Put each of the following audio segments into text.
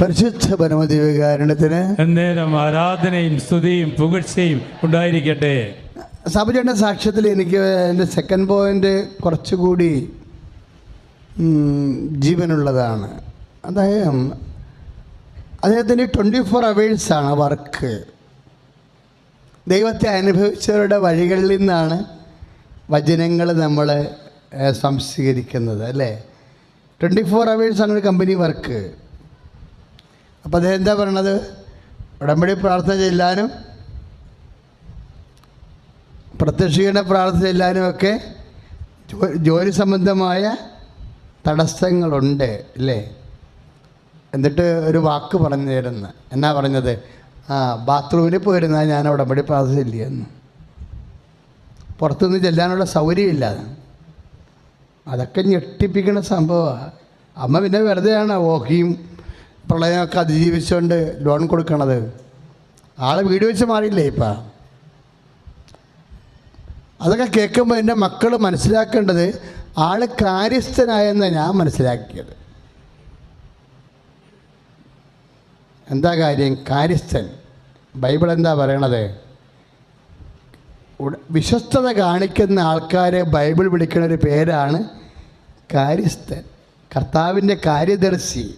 പരിശുദ്ധ പരമദിവകാരണത്തിന് എന്നേരം ആരാധനയും സ്തുതിയും പുകഴ്ചയും ഉണ്ടായിരിക്കട്ടെ. സഭയുടെ സാക്ഷ്യത്തിൽ എനിക്ക് എന്റെ സെക്കൻഡ് പോയിന്റ് കുറച്ചുകൂടി ജീവനുള്ളതാണ്. അദ്ദേഹം അദ്ദേഹത്തിന്റെ ട്വന്റി ഫോർ അവേഴ്സാണ് വർക്ക് ദൈവത്തെ അനുഭവിച്ചവരുടെ വഴികളിൽ നിന്നാണ് വചനങ്ങൾ നമ്മൾ സംസ്കരിക്കുന്നത് അല്ലേ? ട്വന്റി ഫോർ അവേഴ്സാണ് ഒരു കമ്പനി വർക്ക് അപ്പോൾ അദ്ദേഹം എന്താ പറയണത്? ഉടമ്പടി പ്രാർത്ഥന ചെല്ലാനും പ്രത്യക്ഷീകരണ പ്രാർത്ഥന ചെല്ലാനും ഒക്കെ ജോലി സംബന്ധമായ തടസ്സങ്ങളുണ്ട് അല്ലേ? എന്നിട്ട് ഒരു വാക്ക് പറഞ്ഞു തരുന്ന. എന്നാ പറഞ്ഞത്? ആ ബാത്റൂമിൽ പോയിരുന്നാൽ ഞാൻ ഉടമ്പടി പ്രാർത്ഥന ചെല്ലിയെന്ന് പുറത്തുനിന്ന് ചെല്ലാനുള്ള സൗകര്യമില്ല. അതൊക്കെ ഞെട്ടിപ്പിക്കുന്ന സംഭവമാണ്. അമ്മ പിന്നെ വെറുതെയാണ് ഓഹിയും പ്രളയമൊക്കെ അതിജീവിച്ചുകൊണ്ട് ലോൺ കൊടുക്കണത്. ആളെ വീട് വെച്ച് മാറിയില്ലേ ഇപ്പം? അതൊക്കെ കേൾക്കുമ്പോൾ എന്റെ മക്കൾ മനസ്സിലാക്കേണ്ടത് ആൾ കാര്യസ്ഥനായെന്ന് ഞാൻ മനസ്സിലാക്കിയത്. എന്താ കാര്യം? കാര്യസ്ഥൻ. ബൈബിൾ എന്താ പറയണത്? വിശ്വസ്തത കാണിക്കുന്ന ആൾക്കാരെ ബൈബിൾ വിളിക്കുന്ന ഒരു പേരാണ് കാര്യസ്ഥൻ. കർത്താവിന്റെ കാര്യദർശി.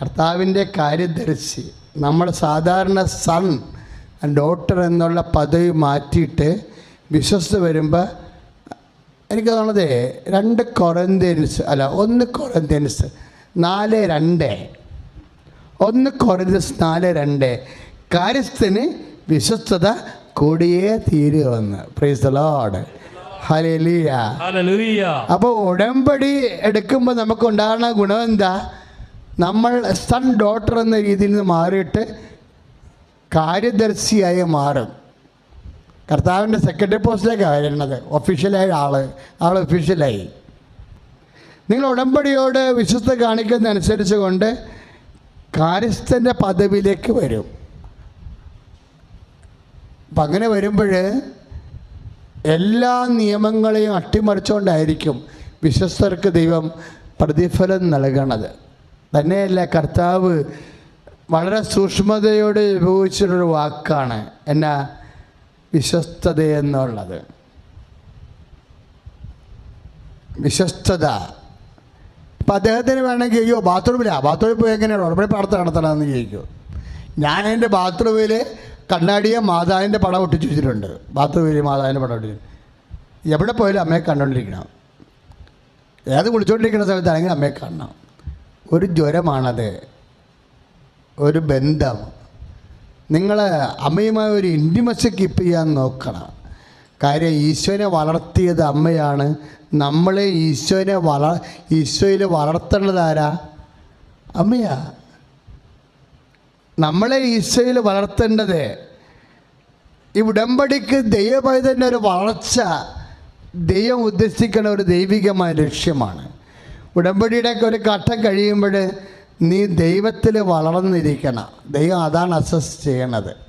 കർത്താവിന്റെ കാര്യദർശി നമ്മൾ സാധാരണ സൺ ഡോട്ടർ എന്നുള്ള പദവി മാറ്റിയിട്ട് വിശ്വസിച്ച് വരുമ്പോൾ എനിക്ക് തോന്നുന്നത് രണ്ട് കൊറന്ത്യൻസ് അല്ല ഒന്ന് കൊറന്ത്യൻസ് നാല് രണ്ട്. ഒന്ന് കൊറന്ത്യൻസ് നാല് രണ്ട്. കാര്യസ്ഥന് വിശ്വസ്തത കൂടിയേ തീരുവെന്ന് പ്രൈസ് ലോഡ് ഹലേലിയ അപ്പോൾ ഉടമ്പടി എടുക്കുമ്പോൾ നമുക്ക് ഉണ്ടാകുന്ന ഗുണം എന്താ? നമ്മൾ സൺ ഡോട്ടർ എന്ന രീതിയിൽ നിന്ന് മാറിയിട്ട് കാര്യദർശിയായി മാറും. കർത്താവിന്റെ സെക്രട്ടറി പോസ്റ്റിലേക്കാണ് വരുന്നത് ഒഫീഷ്യലായ ആൾ ആൾ ഒഫീഷ്യലായി നിങ്ങൾ ഉടമ്പടിയോട് വിശ്വസ്ത കാണിക്കുന്നതനുസരിച്ച് കൊണ്ട് കാര്യസ്ഥന്റെ പദവിയിലേക്ക് വരും. അപ്പം അങ്ങനെ വരുമ്പോൾ എല്ലാ നിയമങ്ങളെയും അട്ടിമറിച്ചുകൊണ്ടായിരിക്കും വിശ്വസ്തർക്ക് ദൈവം പ്രതിഫലം നൽകണത്. തന്നെയല്ല കർത്താവ് വളരെ സൂക്ഷ്മതയോടെ ഉപയോഗിച്ചിട്ടൊരു വാക്കാണ്. എന്നാ? വിശ്വസ്തത എന്നുള്ളത്. വിശ്വസ്തത. അപ്പം അദ്ദേഹത്തിന് വേണമെങ്കിൽ അയ്യോ ബാത്റൂമിലാണ് ബാത്റൂമിൽ പോയി എങ്ങനെയാണ് ഉടമ്പടി പ്രാർത്ഥന നടത്തണമെന്ന് ചോദിക്കും. ഞാൻ എന്റെ ബാത്റൂമിൽ കണ്ണാടിയെ മാതാവിന്റെ പടം ഒട്ടിച്ചു വെച്ചിട്ടുണ്ട്. ബാത്റൂമിൽ മാതാവിന്റെ പടം ഒട്ടിച്ചു. എവിടെ പോയാലും അമ്മയെ കണ്ടുകൊണ്ടിരിക്കണം ഏത് കുളിച്ചുകൊണ്ടിരിക്കുന്ന സമയത്താണെങ്കിൽ അമ്മയെ കാണണം. ഒരു ജ്വരമാണത്. ഒരു ബന്ധം. നിങ്ങൾ അമ്മയുമായി ഒരു ഇന്റിമസി കീപ്പ് ചെയ്യാൻ നോക്കണം. കാര്യം ഈശോനെ വളർത്തിയത് അമ്മയാണ്. നമ്മളെ ഈശോനെ വള ഈശോയിൽ വളർത്തേണ്ടത് ആരാ? അമ്മയാ. നമ്മളെ ഈശോയിൽ വളർത്തേണ്ടത് ഈ ഉടമ്പടിക്ക് ദൈവപൈതന്റെ ഒരു വളർച്ച ദൈവം ഉദ്ദേശിക്കുന്ന ഒരു ദൈവികമായ ലക്ഷ്യമാണ്. ഉടമ്പടിയുടെ ഒക്കെ ഒരു ഘട്ടം കഴിയുമ്പോൾ നീ ദൈവത്തിൽ വളർന്നിരിക്കണം. ദൈവം അതാണ് അസസ് ചെയ്യണത്.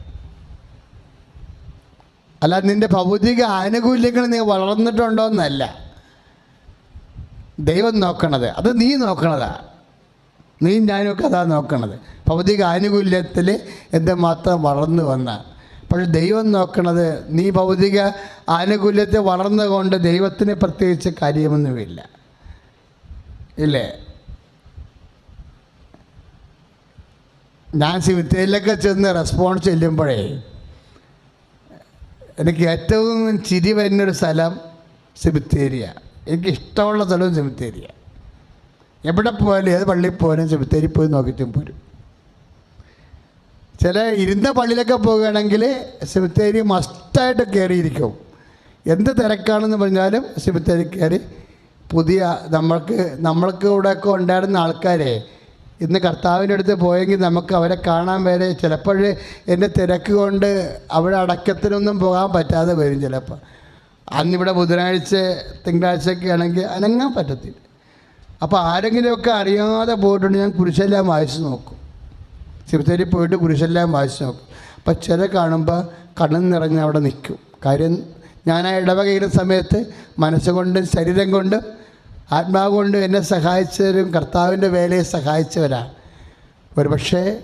അല്ല നിന്റെ ഭൗതിക ആനുകൂല്യങ്ങൾ നീ വളർന്നിട്ടുണ്ടോ എന്നല്ല ദൈവം നോക്കണത്. അത് നീ നോക്കണതാ. നീ ഞാനൊക്കെ അതാ നോക്കണത്. ഭൗതിക ആനുകൂല്യത്തിൽ എന്തുമാത്രം വളർന്നു വന്ന. പക്ഷെ ദൈവം നോക്കണത് നീ ഭൗതിക ആനുകൂല്യത്തെ വളർന്നുകൊണ്ട് ദൈവത്തിന് പ്രത്യേകിച്ച് കാര്യമൊന്നുമില്ല. ഇല്ലേ? ഞാൻ സിമിത്തേരിലൊക്കെ ചെന്ന് റെസ്പോൺസ് ചെല്ലുമ്പോഴേ എനിക്ക് ഏറ്റവും ചിരി വരുന്നൊരു സ്ഥലം സിമിത്തേരിയ എനിക്ക് ഇഷ്ടമുള്ള സ്ഥലവും സിമിത്തേരിയ എവിടെ പോയാലും ഏത് പള്ളിയിൽ പോയാലും സിമിത്തേരി പോയി നോക്കിയിട്ടും പോരും ചില ഇരുന്ന പള്ളിയിലൊക്കെ പോകുകയാണെങ്കിൽ സിമിത്തേരി മസ്റ്റായിട്ട് കയറിയിരിക്കും. എന്ത് തിരക്കാണെന്ന് പറഞ്ഞാലും സിമിത്തേരി കയറി പുതിയ നമ്മൾക്ക് നമ്മൾക്ക് ഇവിടെയൊക്കെ ഉണ്ടായിരുന്ന ആൾക്കാരെ ഇന്ന് കർത്താവിന്റെ അടുത്ത് പോയെങ്കിൽ നമുക്ക് അവരെ കാണാൻ വരെ ചിലപ്പോൾ എന്റെ തിരക്ക് കൊണ്ട് അവിടെ അടക്കത്തിനൊന്നും പോകാൻ പറ്റാതെ വരും ചിലപ്പോൾ. അന്നിവിടെ ബുധനാഴ്ച തിങ്കളാഴ്ചയൊക്കെ ആണെങ്കിൽ അനങ്ങാൻ പറ്റത്തില്ല. അപ്പോൾ ആരെങ്കിലുമൊക്കെ അറിയാതെ പോയിട്ടുണ്ട് ഞാൻ കുരിശെല്ലാം വായിച്ച് നോക്കും. ശിവത്തേരി പോയിട്ട് കുരിശെല്ലാം വായിച്ച് നോക്കും. അപ്പം ചില കാണുമ്പോൾ കണ്ണു നിറഞ്ഞ് അവിടെ നിൽക്കും. കാര്യം ഞാൻ ആ ഇടവകയുടെ സമയത്ത് മനസ്സുകൊണ്ടും ശരീരം കൊണ്ടും ആത്മാവ് കൊണ്ട് എന്നെ സഹായിച്ചവരും കർത്താവിന്റെ വേലയെ സഹായിച്ചവരാണ് ഒരു പക്ഷേ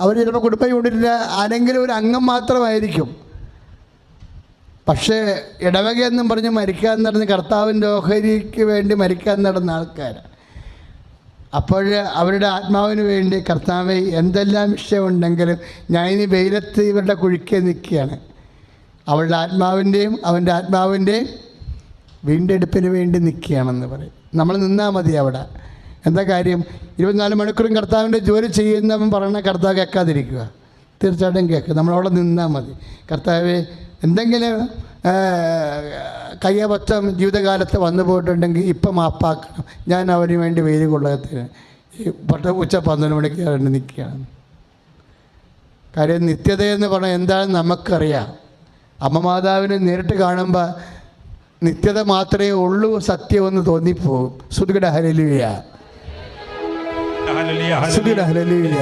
അവർ ചിലപ്പോൾ കുടുംബ യൂണിറ്റിൽ ആരെങ്കിലും ഒരു അംഗം മാത്രമായിരിക്കും. പക്ഷേ ഇടവക എന്നും പറഞ്ഞ് മരിക്കാൻ നടന്ന് കർത്താവിന്റെ ഓഹരിക്ക് വേണ്ടി മരിക്കാൻ നടന്ന ആൾക്കാർ അപ്പോൾ അവരുടെ ആത്മാവിന് വേണ്ടി കർത്താവ് എന്തെല്ലാം വിഷയമുണ്ടെങ്കിലും ഞാൻ ഇനി വെയിലത്ത് ഇവരുടെ കുഴിക്ക് നിൽക്കുകയാണ്. അവളുടെ ആത്മാവിന്റെയും അവന്റെ ആത്മാവിന്റെയും വീണ്ടെടുപ്പിന് വേണ്ടി നിൽക്കുകയാണെന്ന് പറയും. നമ്മൾ നിന്നാൽ മതി അവിടെ. എന്താ കാര്യം? ഇരുപത്തിനാല് മണിക്കൂറും കർത്താവിന്റെ ജോലി ചെയ്യുന്നവൻ പറയുന്ന കർത്താവ് കേൾക്കാതിരിക്കുക. തീർച്ചയായിട്ടും കേൾക്കുക നമ്മളവിടെ നിന്നാൽ മതി. കർത്താവ് എന്തെങ്കിലും കയ്യബദ്ധം ജീവിതകാലത്ത് വന്നു പോയിട്ടുണ്ടെങ്കിൽ ഇപ്പം മാപ്പാക്കണം. ഞാൻ അവന് വേണ്ടി വെയിൽ കൊള്ളത്തിന് പട്ട ഉച്ച പന്ത്രണ്ട് മണിക്ക് രണ്ട് നിൽക്കുകയാണ്. കാര്യം നിത്യത എന്ന് പറഞ്ഞാൽ എന്താണെന്ന് നമുക്കറിയാം. അമ്മ മാതാവിനെ നേരിട്ട് കാണുമ്പോൾ നിത്യത മാത്രമേ ഉള്ളൂ സത്യമെന്ന് തോന്നിപ്പോകും ശ്രുതികട ഹരലുയ ഹല്ലേലൂയ. ഹരലുയ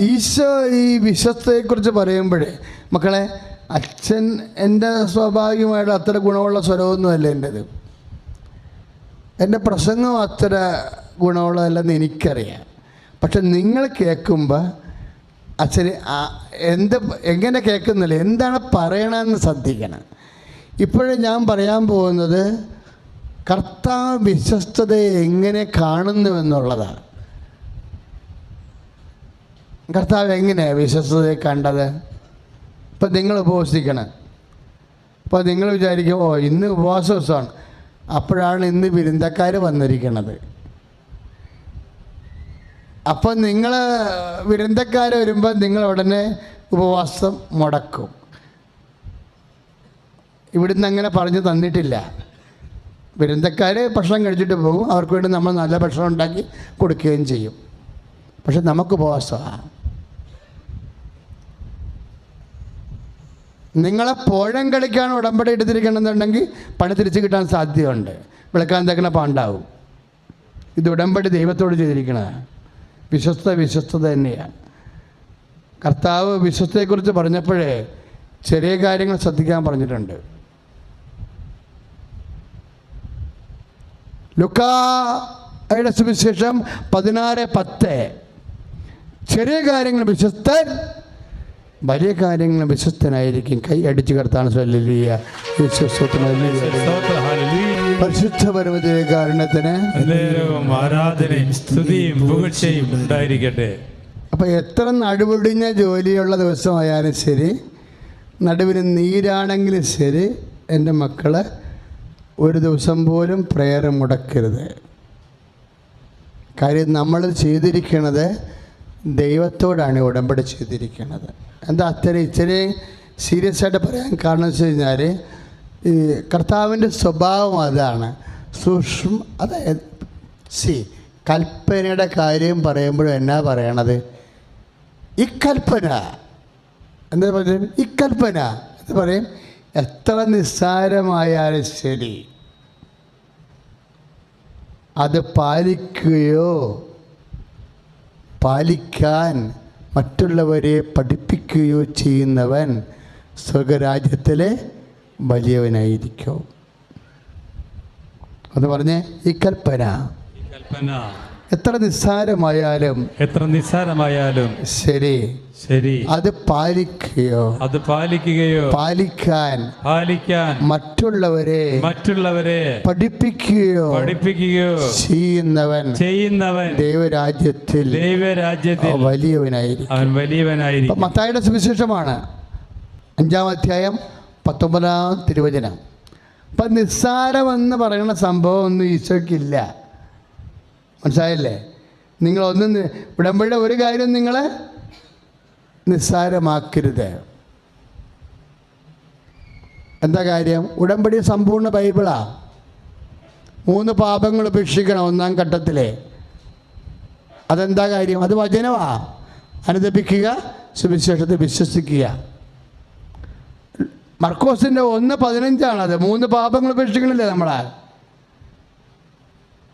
ഈശോ ഈ വിശ്വസ്തയെക്കുറിച്ച് പറയുമ്പോഴേ മക്കളെ അച്ഛൻ എന്റെ സ്വാഭാവികമായിട്ട് അത്ര ഗുണമുള്ള സ്വരമൊന്നുമല്ല എന്റെത്. എന്റെ പ്രസംഗം അത്ര ഗുണമുള്ളതല്ലെന്ന് എനിക്കറിയാം. പക്ഷെ നിങ്ങൾ കേൾക്കുമ്പോൾ അച്ഛൻ എന്ത് എങ്ങനെ കേൾക്കുന്നില്ല എന്താണ് പറയണമെന്ന് ശ്രദ്ധിക്കണം. ഇപ്പോഴും ഞാൻ പറയാൻ പോകുന്നത് കർത്താവ് വിശ്വസ്തതയെ എങ്ങനെ കാണുന്നുവെന്നുള്ളതാണ്. കർത്താവ് എങ്ങനെയാണ് വിശ്വസ്തതയെ കണ്ടത്? ഇപ്പം നിങ്ങൾ ഉപവസിക്കണം. അപ്പോൾ നിങ്ങൾ വിചാരിക്കും ഓ ഇന്ന് ഉപവാസ ദിവസമാണ് അപ്പോഴാണ് ഇന്ന് വിരുന്തക്കാർ വന്നിരിക്കുന്നത് അപ്പം നിങ്ങൾ വിരുന്തക്കാർ വരുമ്പോൾ നിങ്ങൾ ഉടനെ ഉപവാസം മുടക്കും. ഇവിടുന്ന് അങ്ങനെ പറഞ്ഞു തന്നിട്ടില്ല. വിരുന്തക്കാർ ഭക്ഷണം കഴിച്ചിട്ട് പോകും. അവർക്ക് വേണ്ടി നമ്മൾ നല്ല ഭക്ഷണം ഉണ്ടാക്കി കൊടുക്കുകയും ചെയ്യും. പക്ഷെ നമുക്ക് ഉപവാസമാണ്. നിങ്ങളെ പോഴം കളിക്കാൻ ഉടമ്പടി എടുത്തിരിക്കണമെന്നുണ്ടെങ്കിൽ പണി തിരിച്ചു കിട്ടാൻ സാധ്യതയുണ്ട്. വിളക്കാൻ തക്കണ പാണ്ടാവും. ഇത് ഉടമ്പടി ദൈവത്തോട് ചെയ്തിരിക്കണതാണ് വിശ്വസ്ത വിശ്വസ്തത തന്നെയാണ് കർത്താവ് വിശ്വസ്തയെക്കുറിച്ച് പറഞ്ഞപ്പോഴേ ചെറിയ കാര്യങ്ങൾ ശ്രദ്ധിക്കാൻ പറഞ്ഞിട്ടുണ്ട്. ലുക്കായുടെ സുവിശേഷം പതിനാറ് പത്ത്. ചെറിയ കാര്യങ്ങൾ വിശ്വസ്തൻ വലിയ കാര്യങ്ങൾ വിശ്വസ്തനായിരിക്കും കൈ അടിച്ചു ഹല്ലേലൂയ. പരിശുദ്ധ കാരണത്തിന് ആരാധനയും സ്തുതിയും പുകഴ്ചയും ഉണ്ടായിരിക്കട്ടെ. അപ്പോൾ എത്ര നടുവൊടിഞ്ഞ ജോലിയുള്ള ദിവസമായാലും ശരി നടുവിന് നീരാണെങ്കിലും ശരി എന്റെ മക്കൾ ഒരു ദിവസം പോലും പ്രേയർ മുടക്കരുത്. കാര്യം നമ്മൾ ചെയ്തിരിക്കുന്നത് ദൈവത്തോടാണ് ഉടമ്പടി ചെയ്തിരിക്കുന്നത്. എന്താ അത്ര ഇച്ചിരി സീരിയസ് ആയിട്ട് പറയാൻ കാരണം വെച്ച് കഴിഞ്ഞാൽ ഈ കർത്താവിന്റെ സ്വഭാവം അതാണ്. സൂക്ഷ്മ അതായത് സി കൽപ്പനയുടെ കാര്യം പറയുമ്പോഴും എന്നാ പറയണത്? ഇക്കൽപ്പന. കൽപ്പന എന്താ പറയുക ഇക്കൽപ്പന. കൽപ്പന എന്ന് പറയും എത്ര നിസ്സാരമായാലും ശരി അത് പാലിക്കുകയോ പാലിക്കാൻ മറ്റുള്ളവരെ പഠിപ്പിക്കുകയോ ചെയ്യുന്നവൻ സ്വർഗരാജ്യത്തിലെ വലിയവനായിരിക്കും. അത് പറഞ്ഞേ ഈ കൽപ്പന. എത്ര നിസ്സാരമായാലും എത്ര നിസ്സാരമായാലും ശരി. ശരി. അത് പാലിക്കുകയോ അത് പാലിക്കുകയോ പാലിക്കാൻ പാലിക്കാൻ മറ്റുള്ളവരെ മറ്റുള്ളവരെ പഠിപ്പിക്കുകയോ പഠിപ്പിക്കുകയോ ചെയ്യുന്നവൻ ചെയ്യുന്നവൻ ദൈവരാജ്യത്തിൽ ദൈവരാജ്യത്തിൽ വലിയവനായിരിക്കും. അവൻ വലിയവനായിരിക്കും. മത്തായുടെ സുവിശേഷമാണ് അഞ്ചാം അധ്യായം പത്തൊമ്പതാം തിരുവചനം. അപ്പം നിസ്സാരമെന്ന് പറയുന്ന സംഭവം ഒന്നും ഈശോയ്ക്കില്ല. മനസ്സിലായില്ലേ? നിങ്ങളൊന്നും ഉടമ്പടിയുടെ ഒരു കാര്യം നിങ്ങൾ നിസ്സാരമാക്കരുത്. എന്താ കാര്യം? ഉടമ്പടി സമ്പൂർണ ബൈബിളാ. മൂന്ന് പാപങ്ങൾ ഉപേക്ഷിക്കണം ഒന്നാം ഘട്ടത്തിലെ. അതെന്താ കാര്യം? അത് വചനമാ. അനുദപിക്കുക സുവിശേഷത്തെ വിശ്വസിക്കുക. മർക്കോസിന്റെ ഒന്ന് പതിനഞ്ചാണത്. മൂന്ന് പാപങ്ങൾ ഉപേക്ഷിക്കണില്ലേ നമ്മളെ?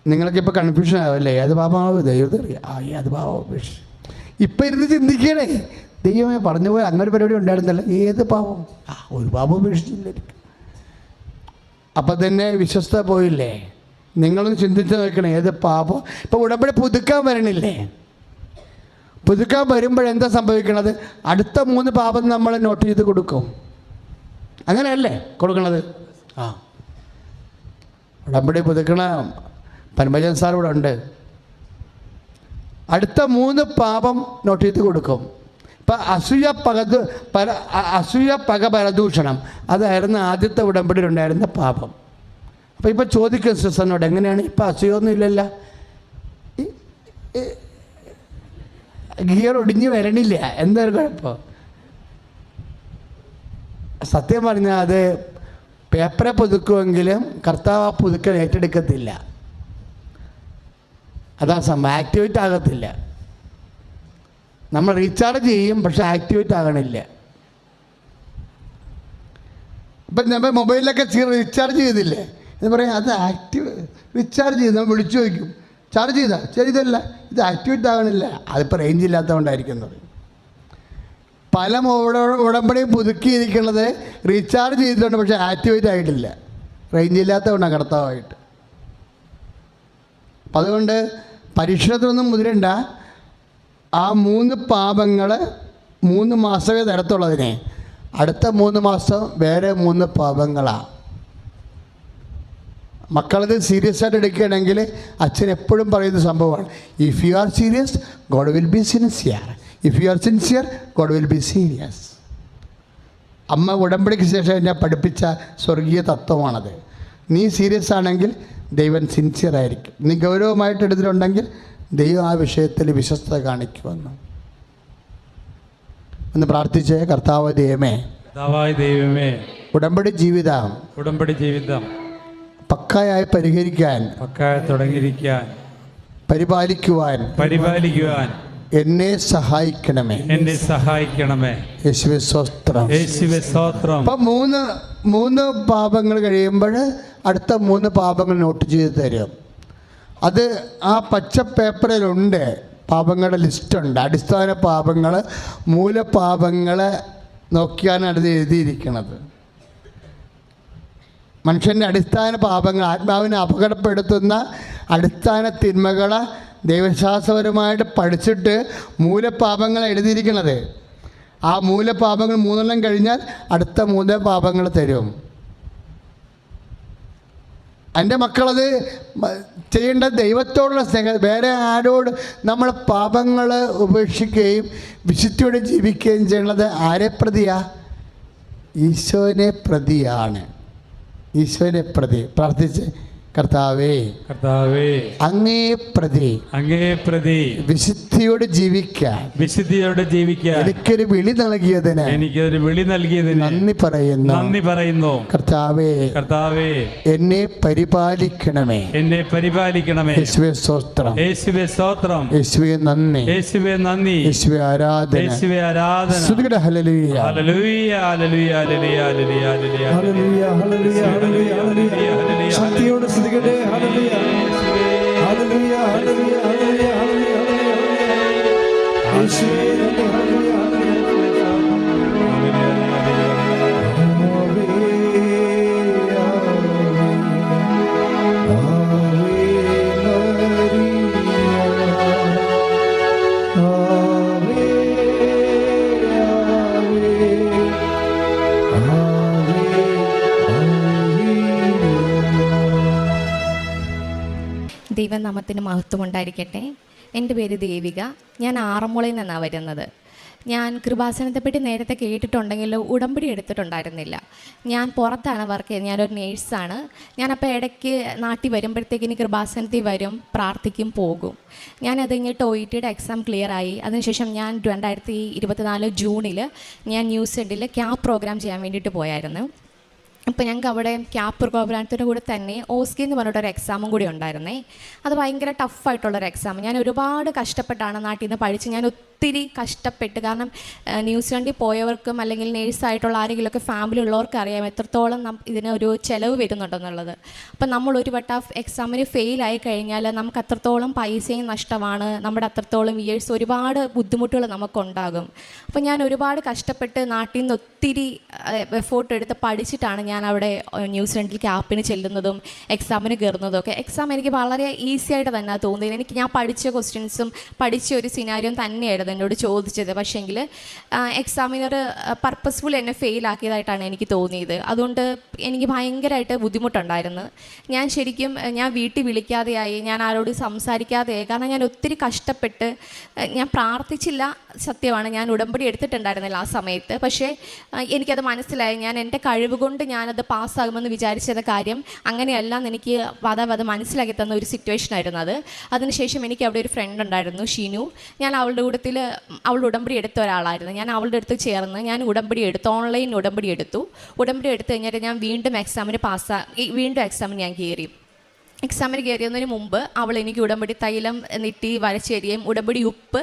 നിങ്ങൾക്കിപ്പോൾ കൺഫ്യൂഷൻ ആവല്ലേ? ഏത് പാപമാവും ദൈവത്തെ അറിയാം. ആ ഏത് അത് പാപം ഉപേക്ഷിച്ചു ഇപ്പം ഇരുന്ന് ചിന്തിക്കണേ. ദൈവമേ പറഞ്ഞു പോയി അങ്ങനെ പരിപാടി ഉണ്ടായിരുന്നല്ലോ. ഏത് പാപം? ആ ഒരു പാപം ഉപേക്ഷിച്ചില്ല അപ്പം തന്നെ വിശ്വസ്ത പോയില്ലേ? നിങ്ങളൊന്ന് ചിന്തിച്ച് നോക്കണേ ഏത് പാപം? ഇപ്പം ഉടമ്പടി പുതുക്കാൻ വരണില്ലേ? പുതുക്കാൻ വരുമ്പോഴെന്താ സംഭവിക്കണത്? അടുത്ത മൂന്ന് പാപം നമ്മൾ നോട്ട് ചെയ്ത് കൊടുക്കും. അങ്ങനെയല്ലേ കൊടുക്കണത്? ആ. ഉടമ്പടി പുതുക്കണ. പരമജൻ സാർ ഇവിടെ ഉണ്ട്. അടുത്ത മൂന്ന് പാപം നോട്ട് ചെയ്ത് കൊടുക്കും. ഇപ്പം അസൂയ പകത് പര അസൂയ പക പരദൂഷണം അതായിരുന്നു ആദ്യത്തെ ഉണ്ടായിരുന്ന പാപം. അപ്പോൾ ഇപ്പോൾ ചോദിക്കും സിസ്റ്ററിനോട് എങ്ങനെയാണ് ഇപ്പം അസൂയൊന്നും ഇല്ലല്ല? ഗിയർ ഒടിഞ്ഞ് വരണില്ല എന്തൊരു കുഴപ്പം? സത്യം പറഞ്ഞാൽ അത് പേപ്പറെ പുതുക്കുമെങ്കിലും കർത്താവ് പുതുക്കൽ ഏറ്റെടുക്കത്തില്ല. അതാ സംഭവം ആക്ടിവേറ്റ് ആകത്തില്ല. നമ്മൾ റീചാർജ് ചെയ്യും പക്ഷെ ആക്ടിവേറ്റ് ആകണില്ല. ഇപ്പം നമ്മൾ മൊബൈലിലൊക്കെ റീചാർജ് ചെയ്തില്ലേ? എന്ന് പറയാം അത് ആക്ടിവ് റീചാർജ് ചെയ്ത് നമ്മൾ വിളിച്ചു ചോദിക്കും. ചാർജ് ചെയ്താ? ചെയ്തല്ല ഇത് ആക്ടിവേറ്റ് ആകണില്ല. അതിപ്പോൾ റേഞ്ച് ഇല്ലാത്തതുകൊണ്ടായിരിക്കുന്നത്. പല ഉട- ഉടമ്പടിയും പുതുക്കിയിരിക്കുന്നത് റീചാർജ് ചെയ്തിട്ടുണ്ട് പക്ഷേ ആക്ടിവേറ്റ് ആയിട്ടില്ല. റേഞ്ച് ഇല്ലാത്തതുകൊണ്ടാണ് കടത്താവായിട്ട് അപ്പം അതുകൊണ്ട് പരീക്ഷണത്തിനൊന്നും മുതിരണ്ട. ആ മൂന്ന് പാപങ്ങൾ മൂന്ന് മാസമേ തരത്തുള്ളതിനെ. അടുത്ത മൂന്ന് മാസം വേറെ മൂന്ന് പാപങ്ങളാണ് മക്കളത് സീരിയസ് ആയിട്ട് എടുക്കുകയാണെങ്കിൽ അച്ഛൻ എപ്പോഴും പറയുന്ന സംഭവമാണ്. If you are serious God will be sincere if you are sincere God will be serious അമ്മ ഉടമ്പടിക്ക് ശേഷം എന്നെ പഠിപ്പിച്ച സ്വർഗീയ തത്വമാണത്. നീ സീരിയസ് ആണെങ്കിൽ ദൈവം സിൻസിയർ ആയിരിക്കും. നീ ഗൗരവമായിട്ട് എടുത്തിട്ടുണ്ടെങ്കിൽ ദൈവം ആ വിഷയത്തിൽ വിശ്വസ്ത കാണിക്കുമെന്ന്. ഒന്ന് പ്രാർത്ഥിച്ചേ കർത്താവ് ദൈവമേ. കർത്താവായ ദൈവമേ ഉടമ്പടി ജീവിതം. ഉടമ്പടി ജീവിതം. പക്കായായി പരിഹരിക്കാൻ. പക്കായ തുടങ്ങിയിരിക്കാൻ. പരിപാലിക്കുവാൻ. പരിപാലിക്കുവാൻ. എന്നെ സഹായിക്കണമേ. എന്നെ സഹായിക്കണമേ. യേശുവെ സ്വസ്ത്രം യേശുവെ സ്തോത്രം. അപ്പം മൂന്ന് മൂന്ന് പാപങ്ങൾ കഴിയുമ്പോൾ അടുത്ത മൂന്ന് പാപങ്ങൾ നോട്ട് ചെയ്ത് തരും. അത് ആ പച്ച പേപ്പറിലുണ്ട്. പാപങ്ങളുടെ ലിസ്റ്റുണ്ട്. അടിസ്ഥാന പാപങ്ങൾ മൂലപാപങ്ങളെ നോക്കിയാണ് അത് എഴുതിയിരിക്കുന്നത് മനുഷ്യന്റെ അടിസ്ഥാന പാപങ്ങൾ ആത്മാവിനെ അപകടപ്പെടുത്തുന്ന അടിസ്ഥാന തിന്മകളെ ദൈവശാസ്ത്രപരമായിട്ട് പഠിച്ചിട്ട് മൂലപാപങ്ങൾ എഴുതിയിരിക്കണത്. ആ മൂലപാപങ്ങൾ മൂന്നെണ്ണം കഴിഞ്ഞാൽ അടുത്ത മൂന്ന് പാപങ്ങൾ തരും. എന്റെ മക്കളത് ചെയ്യേണ്ട ദൈവത്തോടുള്ള സ്നേഹം വേറെ ആരോട് നമ്മൾ പാപങ്ങൾ ഉപേക്ഷിക്കുകയും വിശുദ്ധിയോടെ ജീവിക്കുകയും ചെയ്യുന്നത് ആരെ പ്രതിയാ? ഈശോനെ പ്രതിയാണ്. ഈശോനെ പ്രതി. പ്രാർത്ഥിച്ച് കർത്താവേ കർത്താവേ അങ്ങേ പ്രതി അങ്ങേ പ്രതി വിശുദ്ധിയോട് ജീവിക്കാൻ വിശുദ്ധിയോടെ ജീവിക്കാൻ എനിക്കൊരു വിളി നൽകിയതിന് എനിക്കൊരു വിളി നൽകിയതിന് നന്ദി പറയുന്നു. നന്ദി പറയുന്നു. കർത്താവേ കർത്താവേ എന്നെ പരിപാലിക്കണമേ. എന്നെ പരിപാലിക്കണമേ. യേശുവേ സ്തോത്രം. യേശുവേ സ്തോത്രം. യേശുവേ നന്ദി. യേശുവേ നന്ദി. യേശുവേ ആരാധന. യേശുവേ ആരാധന. Hallelujah. Hallelujah hallelujah hallelujah hallelujah hallelujah. Hallelujah, hallelujah, hallelujah, hallelujah. ശക്തിയോടെ സ്തുതിക്കട്ടെ hallelujah. Hallelujah, hallelujah, hallelujah, hallelujah. യേശുവേ, നന്ദി, ഹല്ലേലൂയ. ദൈവനാമത്തിന് മഹത്വം ഉണ്ടായിരിക്കട്ടെ എന്റെ പേര് ദേവിക. ഞാൻ ആറന്മുളയിൽ നിന്നാണ് വരുന്നത്. ഞാൻ കൃപാസനത്തെപ്പറ്റി നേരത്തെ കേട്ടിട്ടുണ്ടെങ്കിലും ഉടമ്പടി എടുത്തിട്ടുണ്ടായിരുന്നില്ല. ഞാൻ പുറത്താണ് വർക്ക് ചെയ്യുന്നത്. ഞാനൊരു നേഴ്സാണ് ഞാനപ്പോൾ ഇടയ്ക്ക് നാട്ടിൽ വരുമ്പോഴത്തേക്കിന് കൃപാസനത്തിൽ വരും പ്രാർത്ഥിക്കും പോകും. ഞാനത് കഴിഞ്ഞിട്ട് ഒ ഇ ടിയുടെ എക്സാം ക്ലിയർ ആയി. അതിനുശേഷം ഞാൻ രണ്ടായിരത്തി ഇരുപത്തിനാല് ജൂണിൽ ഞാൻ ന്യൂസ് ക്യാ പ്രോഗ്രാം ചെയ്യാൻ വേണ്ടിയിട്ട് പോയായിരുന്നു. അപ്പോൾ ഞങ്ങൾക്ക് അവിടെ ക്യാപ്പർ ഗോപുരാനത്തിന്റെ കൂടെ തന്നെ ഓസ്കി എന്ന് പറഞ്ഞിട്ടൊരു എക്സാമും കൂടി ഉണ്ടായിരുന്നേ. അത് ഭയങ്കര ടഫായിട്ടുള്ളൊരു എക്സാം ഞാൻ ഒരുപാട് കഷ്ടപ്പെട്ടാണ് നാട്ടിൽ നിന്ന് പഠിച്ച്. ഞാൻ ഒത്തിരി കഷ്ടപ്പെട്ട് കാരണം ന്യൂസിലാൻഡിൽ പോയവർക്കും അല്ലെങ്കിൽ നേഴ്സായിട്ടുള്ള ആരെങ്കിലുമൊക്കെ ഫാമിലി ഉള്ളവർക്ക് അറിയാം എത്രത്തോളം നം ഇതിന് ഒരു ചിലവ് വരുന്നുണ്ടെന്നുള്ളത്. അപ്പം നമ്മൾ ഒരു വട്ട എക്സാമിന് ഫെയിലായി കഴിഞ്ഞാൽ നമുക്ക് അത്രത്തോളം പൈസയും നഷ്ടമാണ്. നമ്മുടെ അത്രത്തോളം ഇയേഴ്സ് ഒരുപാട് ബുദ്ധിമുട്ടുകൾ നമുക്കുണ്ടാകും. അപ്പം ഞാൻ ഒരുപാട് കഷ്ടപ്പെട്ട് നാട്ടിൽ നിന്ന് ഒത്തിരി എഫോർട്ട് എടുത്ത് പഠിച്ചിട്ടാണ് ഞാൻ അവിടെ ന്യൂസ് ന്യൂസിലൻഡിൽ ക്യാപ്പിന് ചെല്ലുന്നതും എക്സാമിന് കയറുന്നതും ഒക്കെ. എക്സാം എനിക്ക് വളരെ ഈസി ആയിട്ട് തന്നെ തോന്നിയത്. എനിക്ക് ഞാൻ പഠിച്ച ക്വസ്റ്റ്യൻസും പഠിച്ച ഒരു സിനാരിയും തന്നെയായിരുന്നു എന്നോട് ചോദിച്ചത്. പക്ഷേങ്കിൽ എക്സാമിനർ പർപ്പസ്ഫുൾ എന്നെ ഫെയിലാക്കിയതായിട്ടാണ് എനിക്ക് തോന്നിയത്. അതുകൊണ്ട് എനിക്ക് ഭയങ്കരമായിട്ട് ബുദ്ധിമുട്ടുണ്ടായിരുന്നു. ഞാൻ ശരിക്കും ഞാൻ വീട്ടിൽ വിളിക്കാതെയായി ഞാൻ ആരോട് സംസാരിക്കാതെയായി കാരണം ഞാൻ ഒത്തിരി കഷ്ടപ്പെട്ട് ഞാൻ പ്രാർത്ഥിച്ചില്ല സത്യമാണ്. ഞാൻ ഉടമ്പടി എടുത്തിട്ടുണ്ടായിരുന്നില്ല ആ സമയത്ത്. പക്ഷേ എനിക്കത് മനസ്സിലായി. ഞാൻ എന്റെ കഴിവ് കൊണ്ട് ഞാനത് പാസ്സാകുമെന്ന് വിചാരിച്ചത് കാര്യം അങ്ങനെയല്ല എനിക്ക് വധം അത് മനസ്സിലാക്കി തന്ന ഒരു സിറ്റുവേഷൻ ആയിരുന്നു അത്. അതിനുശേഷം എനിക്ക് അവിടെ ഒരു ഫ്രണ്ട് ഉണ്ടായിരുന്നു ഷീനു. ഞാൻ അവളുടെ കൂട്ടത്തിൽ അവൾ ഉടമ്പടി എടുത്ത ഒരാളായിരുന്നു. ഞാൻ അവളുടെ അടുത്ത് ചേർന്ന് ഞാൻ ഉടമ്പടി എടുത്തു ഓൺലൈൻ ഉടമ്പടി എടുത്തു. ഉടമ്പടി എടുത്തു കഴിഞ്ഞിട്ട് ഞാൻ വീണ്ടും എക്സാമിന് പാസ്സാ വീണ്ടും എക്സാമിന് ഞാൻ കയറി എക്സാമിന് കയറിയതിന് മുമ്പ് അവൾ എനിക്ക് ഉടമ്പടി തൈലം നെറ്റി വരച്ചേരിയും ഉടമ്പടി ഉപ്പ്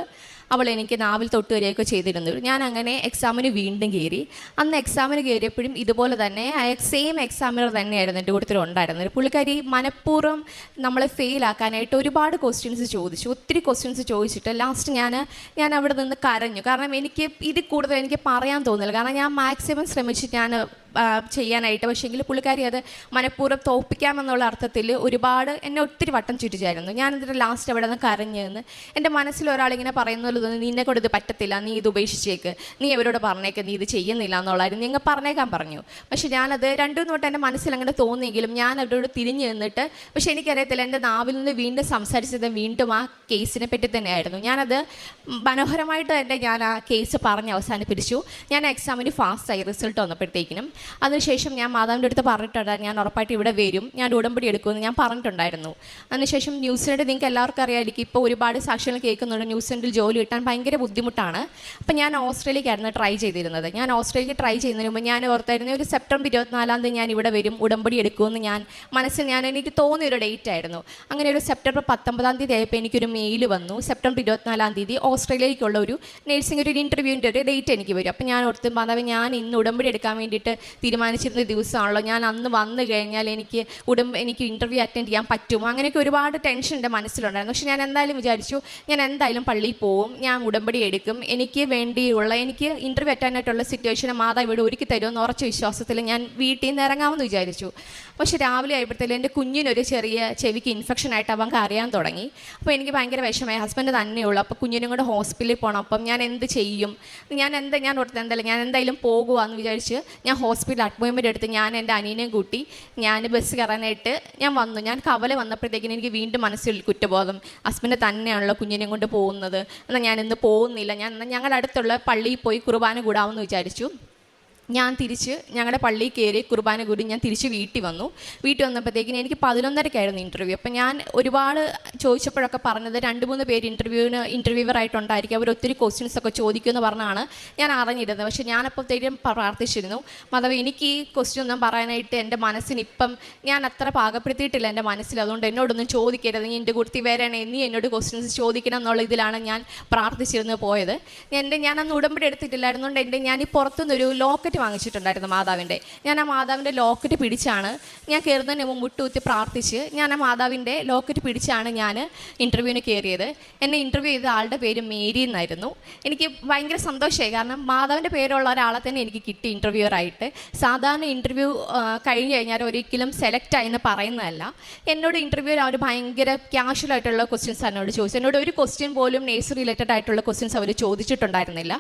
അവൾ എനിക്ക് നാവിൽ തൊട്ട് വരികയൊക്കെ ചെയ്തിരുന്നു. ഞാൻ അങ്ങനെ എക്സാമിന് വീണ്ടും കയറി. അന്ന് എക്സാമിന് കയറിയപ്പോഴും ഇതുപോലെ തന്നെ സെയിം എക്സാമിനർ തന്നെയായിരുന്നു എന്റെ കൂട്ടത്തിൽ ഉണ്ടായിരുന്നത്. പുള്ളിക്കാരി മനഃപൂർവം നമ്മളെ ഫെയിൽ ആക്കാനായിട്ട് ഒരുപാട് ക്വസ്റ്റ്യൻസ് ചോദിച്ചു. ഒത്തിരി ക്വസ്റ്റ്യൻസ് ചോദിച്ചിട്ട് ലാസ്റ്റ് ഞാൻ ഞാൻ അവിടെ നിന്ന് കരഞ്ഞു. കാരണം എനിക്ക് ഇത് കൂടുതൽ എനിക്ക് പറയാൻ തോന്നില്ല. കാരണം ഞാൻ മാക്സിമം ശ്രമിച്ച് ഞാൻ ചെയ്യാനായിട്ട്. പക്ഷേങ്കിൽ പുള്ളിക്കാരി അത് മനഃപൂർവം തോപ്പിക്കാമെന്നുള്ള അർത്ഥത്തിൽ ഒരുപാട് എന്നെ ഒത്തിരി വട്ടം ചുറ്റിച്ചായിരുന്നു. ഞാൻ ലാസ്റ്റ് അവിടെ നിന്ന് കരഞ്ഞു എന്റെ മനസ്സിൽ ഒരാളിങ്ങനെ പറയുന്നത് നിന്നെ കൊണ്ട് ഇത് പറ്റത്തില്ല. നീ ഇത് ഉപേക്ഷിച്ചേക്ക്. നീ അവരോട് പറഞ്ഞേക്ക്. നീ ഇത് ചെയ്യുന്നില്ല എന്നുള്ളതായിരുന്നു. നിങ്ങൾ പറഞ്ഞേക്കാൻ പറഞ്ഞു. പക്ഷേ ഞാനത് രണ്ടു മൂന്ന് തൊട്ട് എന്റെ മനസ്സിൽ അങ്ങനെ തോന്നിയെങ്കിലും ഞാൻ അവരോട് തിരിഞ്ഞു നിന്നിട്ട് പക്ഷേ എനിക്കറിയത്തില്ല എന്റെ നാവിൽ നിന്ന് വീണ്ടും സംസാരിച്ചത് വീണ്ടും ആ കേസിനെ പറ്റി തന്നെയായിരുന്നു. ഞാനത് മനോഹരമായിട്ട് തന്നെ ഞാൻ ആ കേസ് പറഞ്ഞ് അവസാനിപ്പിച്ചു. ഞാൻ എക്സാമിന് ഫാസ്റ്റായി റിസൾട്ട് വന്നപ്പോഴത്തേക്കിനും അതിനുശേഷം ഞാൻ മാതാവിന്റെ അടുത്ത് പറഞ്ഞിട്ടുണ്ടായിരുന്നു ഞാൻ ഉറപ്പായിട്ട് ഇവിടെ വരും. ഞാൻ ഉടമ്പടി എടുക്കുമെന്ന് ഞാൻ പറഞ്ഞിട്ടുണ്ടായിരുന്നു. അതിനുശേഷം ന്യൂസിലൻഡ് നിങ്ങൾക്ക് എല്ലാവർക്കും അറിയാമായിരിക്കും ഇപ്പോൾ ഒരുപാട് സാക്ഷികൾ കേൾക്കുന്നുണ്ട്. ന്യൂസിലൻഡിൽ ജോലി കിട്ടാൻ ഭയങ്കര ബുദ്ധിമുട്ടാണ്. അപ്പം ഞാൻ ഓസ്ട്രേലിയക്കായിരുന്നു ട്രൈ ചെയ്തിരുന്നത്. ഞാൻ ഓസ്ട്രേലിയ ട്രൈ ചെയ്യുന്നതിന് മുമ്പ് ഞാൻ ഓർത്തായിരുന്നു ഒരു സെപ്റ്റംബർ ഇരുപത്തിനാലാം തീയതി ഞാൻ ഇവിടെ വരും ഉടമ്പടി എടുക്കുമെന്ന് ഞാൻ മനസ്സിൽ ഞാൻ എനിക്ക് തോന്നിയ ഒരു ഡേറ്റ് ആയിരുന്നു. അങ്ങനെ ഒരു സെപ്റ്റംബർ പത്തൊമ്പതാം തീയതി ആയപ്പോൾ എനിക്കൊരു മെയിൽ വന്നു. സെപ്റ്റംബർ ഇരുപത്തിനാലാം തീയതി ഓസ്ട്രേലിയയിലേക്കുള്ള ഒരു നേഴ്സിംഗ് ഒരു ഇന്റർവ്യൂവിന്റെ ഒരു ഡേറ്റ് എനിക്ക് വരും. അപ്പോൾ ഞാൻ ഓർത്ത് മാതാവ് ഞാൻ ഇന്ന് ഉടമ്പടി എടുക്കാൻ വേണ്ടിയിട്ട് തീരുമാനിച്ചിരുന്ന ദിവസമാണല്ലോ. ഞാൻ അന്ന് വന്നു കഴിഞ്ഞാൽ എനിക്ക് ഉടമ്പ എനിക്ക് ഇന്റർവ്യൂ അറ്റൻഡ് ചെയ്യാൻ പറ്റുമോ അങ്ങനെയൊക്കെ ഒരുപാട് ടെൻഷൻ എന്റെ മനസ്സിലുണ്ടായിരുന്നു. പക്ഷെ ഞാൻ എന്തായാലും വിചാരിച്ചു ഞാൻ എന്തായാലും പള്ളിയിൽ പോവും ഞാൻ ഉടമ്പടി എടുക്കും. എനിക്ക് വേണ്ടിയുള്ള എനിക്ക് ഇന്റർവ്യൂ അറ്റൻഡ് ആയിട്ടുള്ള സിറ്റുവേഷൻ മാതാവ് ഇവിടെ ഒരുക്കി തരുമെന്ന് ഉറച്ച വിശ്വാസത്തിൽ ഞാൻ വീട്ടിൽ നിന്ന് ഇറങ്ങാമെന്ന് വിചാരിച്ചു. പക്ഷെ രാവിലെ ആയപ്പോഴത്തേലും എന്റെ കുഞ്ഞിനൊരു ചെറിയ ചെവിക്ക് ഇൻഫെക്ഷൻ ആയിട്ട് അവൻ അറിയാൻ തുടങ്ങി. അപ്പോൾ എനിക്ക് ഭയങ്കര വിഷമമായി. ഹസ്ബൻഡ് തന്നെയുള്ളൂ. അപ്പോൾ കുഞ്ഞിനും കൂടെ ഹോസ്പിറ്റലിൽ പോകണം അപ്പം ഞാൻ എന്ത് ചെയ്യും? ഞാൻ എന്താ ഞാൻ ഓർത്ത് എന്തായാലും ഞാൻ എന്തായാലും പോകുവാന്ന് വിചാരിച്ച് ഞാൻ ഹോസ്പിറ്റൽ അപ്പോയിൻമെന്റ് എടുത്ത് ഞാൻ എന്റെ അനിയനെയും കൂട്ടി ഞാൻ ബസ് കയറാനായിട്ട് ഞാൻ വന്നു. ഞാൻ കവല വന്നപ്പോഴത്തേക്കിനും എനിക്ക് വീണ്ടും മനസ്സിൽ കുറ്റബോധം. ഹസ്ബൻഡ് തന്നെയാണല്ലോ കുഞ്ഞിനെയും കൊണ്ട് പോകുന്നത്. എന്നാൽ ഞാൻ ഇന്ന് പോകുന്നില്ല. ഞാൻ ഞങ്ങളുടെ അടുത്തുള്ള പള്ളിയിൽ പോയി കുർബാന കൂടാമെന്ന് വിചാരിച്ചു. ഞാൻ തിരിച്ച് ഞങ്ങളുടെ പള്ളിയിൽ കയറി കുർബാന കൂടി ഞാൻ തിരിച്ച് വീട്ടിൽ വന്നു. വീട്ടിൽ വന്നപ്പോഴത്തേക്കിന് എനിക്ക് പതിനൊന്നരക്കായിരുന്നു ഇന്റർവ്യൂ അപ്പം ഞാൻ ഒരുപാട് ചോദിച്ചപ്പോഴൊക്കെ പറഞ്ഞത് രണ്ട് മൂന്ന് പേര് ഇന്റർവ്യൂവിന് ഇന്റർവ്യൂവർ ആയിട്ടുണ്ടായിരിക്കും. അവർ ഒത്തിരി ക്വസ്റ്റ്യൻസ് ഒക്കെ ചോദിക്കുമെന്ന് പറഞ്ഞാണ് ഞാൻ അറിഞ്ഞിരുന്നത്. പക്ഷേ ഞാനപ്പോഴത്തേക്കും പ്രാർത്ഥിച്ചിരുന്നു. മാധവ് എനിക്ക് ഈ ക്വസ്റ്റ്യൻ ഒന്നും പറയാനായിട്ട് എന്റെ മനസ്സിന് ഇപ്പം ഞാൻ അത്ര പാകപ്പെടുത്തിയിട്ടില്ല എന്റെ മനസ്സിൽ. അതുകൊണ്ട് എന്നോടൊന്നും ചോദിക്കരുത്. നീ എന്റെ കുർത്തി വരണേ നീ എന്നോട് ക്വസ്റ്റ്യൻസ് ചോദിക്കണം എന്നുള്ള ഇതിലാണ് ഞാൻ പ്രാർത്ഥിച്ചിരുന്നു പോയത്. എന്റെ ഞാൻ അന്ന് ഉടമ്പടി എടുത്തിട്ടില്ലായിരുന്നുകൊണ്ട് എന്റെ ഞാൻ ഈ പുറത്തുനിന്നൊരു ലോക്കറ്റ് വാങ്ങിച്ചിട്ടുണ്ടായിരുന്നു മാതാവിന്റെ. ഞാൻ ആ മാതാവിന്റെ ലോക്കറ്റ് പിടിച്ചാണ് ഞാൻ കയറുന്നതിന് മുമ്പ് മുട്ടുകുത്തി പ്രാർത്ഥിച്ച് ഞാൻ ആ മാതാവിന്റെ ലോക്കറ്റ് പിടിച്ചാണ് ഞാൻ ഇന്റർവ്യൂവിന് കയറിയത്. എന്നെ ഇന്റർവ്യൂ ചെയ്ത ആളുടെ പേര് മേരി എന്നായിരുന്നു. എനിക്ക് ഭയങ്കര സന്തോഷമായി. കാരണം മാതാവിന്റെ പേരുള്ള ഒരാളെ തന്നെ എനിക്ക് കിട്ടി ഇന്റർവ്യൂവറായിട്ട്. സാധാരണ ഇന്റർവ്യൂ കഴിഞ്ഞ് കഴിഞ്ഞാൽ ഒരിക്കലും സെലക്ട് എന്ന് പറയുന്നതല്ല. എന്നോട് ഇന്റർവ്യൂ അവർ ഭയങ്കര ക്യാഷ്വൽ ആയിട്ടുള്ള ക്വസ്റ്റ്യൻസ് എന്നോട് ചോദിച്ചു എന്നോട് ഒരു ക്വസ്റ്റ്യൻ പോലും നേഴ്സ് റിലേറ്റഡ് ആയിട്ടുള്ള ക്വസ്റ്റ്യൻസ് അവർ ചോദിച്ചിട്ടുണ്ടായിരുന്നില്ല.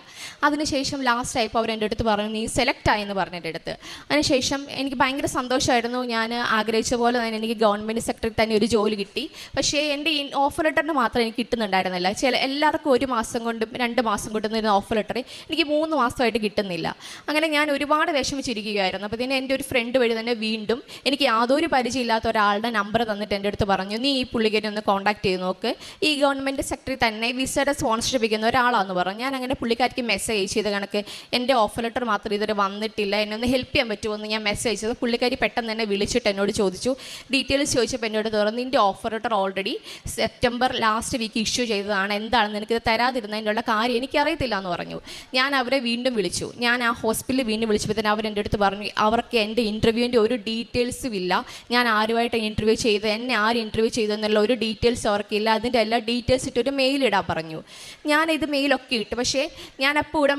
അതിനുശേഷം ലാസ്റ്റ് ആയപ്പോൾ അവർ എന്റെ അടുത്ത് പറഞ്ഞു നീ സെലക്ട് ആയി എന്ന് പറഞ്ഞിട്ടെടുത്ത് അതിനുശേഷം എനിക്ക് ഭയങ്കര സന്തോഷമായിരുന്നു ഞാൻ ആഗ്രഹിച്ച പോലെ തന്നെ എനിക്ക് ഗവൺമെന്റ് സെക്ടറിൽ തന്നെ ഒരു ജോലി കിട്ടി. പക്ഷേ എന്റെ ഓഫർ ലെറ്ററിന് മാത്രം എനിക്ക് കിട്ടുന്നുണ്ടായിരുന്നില്ല. ചില എല്ലാവർക്കും ഒരു മാസം കൊണ്ടും രണ്ട് മാസം കൊണ്ടും ഓഫർ ലെറ്റർ എനിക്ക് മൂന്ന് മാസമായിട്ട് കിട്ടുന്നില്ല. അങ്ങനെ ഞാൻ ഒരുപാട് വിഷമിച്ചിരിക്കുകയായിരുന്നു. അപ്പോൾ പിന്നെ എന്റെ ഒരു ഫ്രണ്ട് വഴി തന്നെ വീണ്ടും എനിക്ക് യാതൊരു പരിചയമില്ലാത്ത ഒരാളുടെ നമ്പർ തന്നിട്ട് എന്റെ അടുത്ത് പറഞ്ഞു നീ ഈ പുള്ളിക്കാരി ഒന്ന് കോൺടാക്ട് ചെയ്ത് നോക്ക്. ഈ ഗവൺമെന്റ് സെക്ടറിൽ തന്നെ വിസയുടെ സ്പോൺസർഷിപ്പ് ചെയ്യുന്ന ഒരാളാണെന്ന് പറഞ്ഞു. ഞാൻ അങ്ങനെ പുള്ളിക്കാർക്ക് മെസ്സേജ് ചെയ്ത് കണക്ക് എന്റെ ഓഫർ ലെറ്റർ മാത്രം ഇതുവരെ വന്നിട്ടില്ല. എന്നെ ഒന്ന് ഹെൽപ്പ് ചെയ്യാൻ പറ്റുമോ എന്ന് ഞാൻ മെസ്സേജ് അയച്ചത്. പുള്ളിക്കാരി പെട്ടെന്ന് തന്നെ വിളിച്ചിട്ട് എന്നോട് ചോദിച്ചു. ഡീറ്റെയിൽസ് ചോദിച്ചപ്പോൾ എന്നോട് തുറന്ന് നിന്റെ offer letter already September last week issue ചെയ്തതാണ്. എന്താണെന്ന് എനിക്കിത് തരാതിരുന്നതിനുള്ള കാര്യം എനിക്കറിയത്തില്ല എന്ന് പറഞ്ഞു. ഞാൻ അവരെ വീണ്ടും വിളിച്ചു. ഞാൻ ആ ഹോസ്പിറ്റലിൽ വീണ്ടും വിളിച്ചപ്പോൾ തന്നെ അവരെന്റെ അടുത്ത് പറഞ്ഞു അവർക്ക് എന്റെ ഇന്റർവ്യൂവിന്റെ ഒരു ഡീറ്റെയിൽസും ഇല്ല. ഞാൻ ആരുമായിട്ട് ഇന്റർവ്യൂ ചെയ്ത് എന്നെ ആര് ഇന്റർവ്യൂ ചെയ്തെന്നുള്ള ഒരു ഡീറ്റെയിൽസ് അവർക്കില്ല. അതിന്റെ എല്ലാ ഡീറ്റെയിൽസ് ഇട്ടൊരു മെയിൽ ഇടാൻ പറഞ്ഞു. ഞാനിത് മെയിലൊക്കെ ഇട്ടു. പക്ഷേ ഞാൻ അപ്പോൾ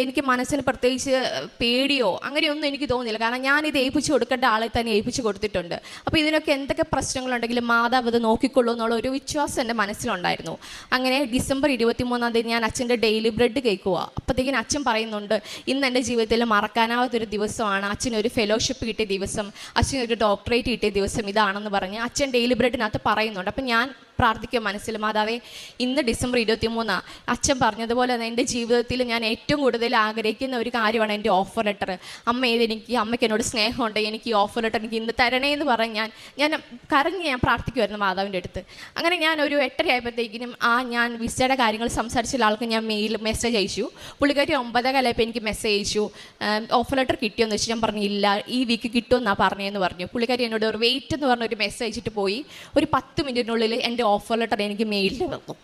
എനിക്ക് മനസ്സിന് പ്രത്യേകിച്ച് പേടിയോ? അങ്ങനെയൊന്നും എനിക്ക് തോന്നിയില്ല. കാരണം ഞാൻ ഇത് ഏൽപ്പിച്ചു കൊടുക്കേണ്ട ആളെ തന്നെ ഏൽപ്പിച്ചു കൊടുത്തിട്ടുണ്ട്. അപ്പോൾ ഇതിനൊക്കെ എന്തൊക്കെ പ്രശ്നങ്ങളുണ്ടെങ്കിലും മാതാവ് ഇത് നോക്കിക്കൊള്ളൂ എന്നുള്ള ഒരു വിശ്വാസം എന്റെ മനസ്സിലുണ്ടായിരുന്നു. അങ്ങനെ ഡിസംബർ ഇരുപത്തി മൂന്നാം തീയതി ഞാൻ അച്ഛന്റെ ഡെയിലി ബ്രെഡ് കേൾക്കുക അപ്പോഴത്തേക്കിന് അച്ഛൻ പറയുന്നുണ്ട് ഇന്ന് എന്റെ ജീവിതത്തിൽ മറക്കാനാവാത്തൊരു ദിവസമാണ്. അച്ഛനൊരു ഫെലോഷിപ്പ് കിട്ടിയ ദിവസം അച്ഛനൊരു ഡോക്ടറേറ്റ് കിട്ടിയ ദിവസം ഇതാണെന്ന് പറഞ്ഞ് അച്ഛൻ ഡെയിലി ബ്രെഡിനകത്ത് പറയുന്നുണ്ട്. അപ്പം ഞാൻ പ്രാർത്ഥിക്കും മനസ്സിൽ. മാതാവേ ഇന്ന് ഡിസംബർ ഇരുപത്തി മൂന്നാണ് അച്ഛൻ പറഞ്ഞതുപോലെ തന്നെ എന്റെ ജീവിതത്തിൽ ഞാൻ ഏറ്റവും കൂടുതൽ ആഗ്രഹിക്കുന്ന ഒരു കാര്യമാണ് എന്റെ ഓഫർ ലെറ്റർ അമ്മ ഏത് എനിക്ക് അമ്മയ്ക്ക് എന്നോട് സ്നേഹമുണ്ട്. എനിക്ക് ഈ ഓഫർ ലെറ്റർ എനിക്ക് ഇന്ന് തരണേ എന്ന് പറഞ്ഞ് ഞാൻ ഞാൻ കരഞ്ഞ് ഞാൻ പ്രാർത്ഥിക്കുമായിരുന്നു മാതാവിന്റെ അടുത്ത്. അങ്ങനെ ഞാൻ ഒരു എട്ടര ആയപ്പോഴത്തേക്കിനും ആ ഞാൻ വിസയുടെ കാര്യങ്ങൾ സംസാരിച്ച ആൾക്ക് ഞാൻ മെയിൽ മെസ്സേജ് അയച്ചു. പുള്ളിക്കാരി ഒമ്പതേ കാലയപ്പോൾ എനിക്ക് മെസ്സേജ് അയച്ചു. ഓഫർ ലെറ്റർ കിട്ടിയോന്ന് വെച്ച് ഞാൻ പറഞ്ഞു ഇല്ല ഈ വീക്ക് കിട്ടുമെന്നാണ് പറഞ്ഞതെന്ന് പറഞ്ഞു. പുള്ളിക്കാരി എന്നോട് ഒരു വെയിറ്റ് എന്ന് പറഞ്ഞ ഒരു മെസ്സേജ് അയച്ചിട്ട് പോയി. ഒരു പത്ത് മിനിറ്റിനുള്ളിൽ എന്റെ ഓഫർ ലെറ്റർ എനിക്ക് മെയിലിൽ വന്നു.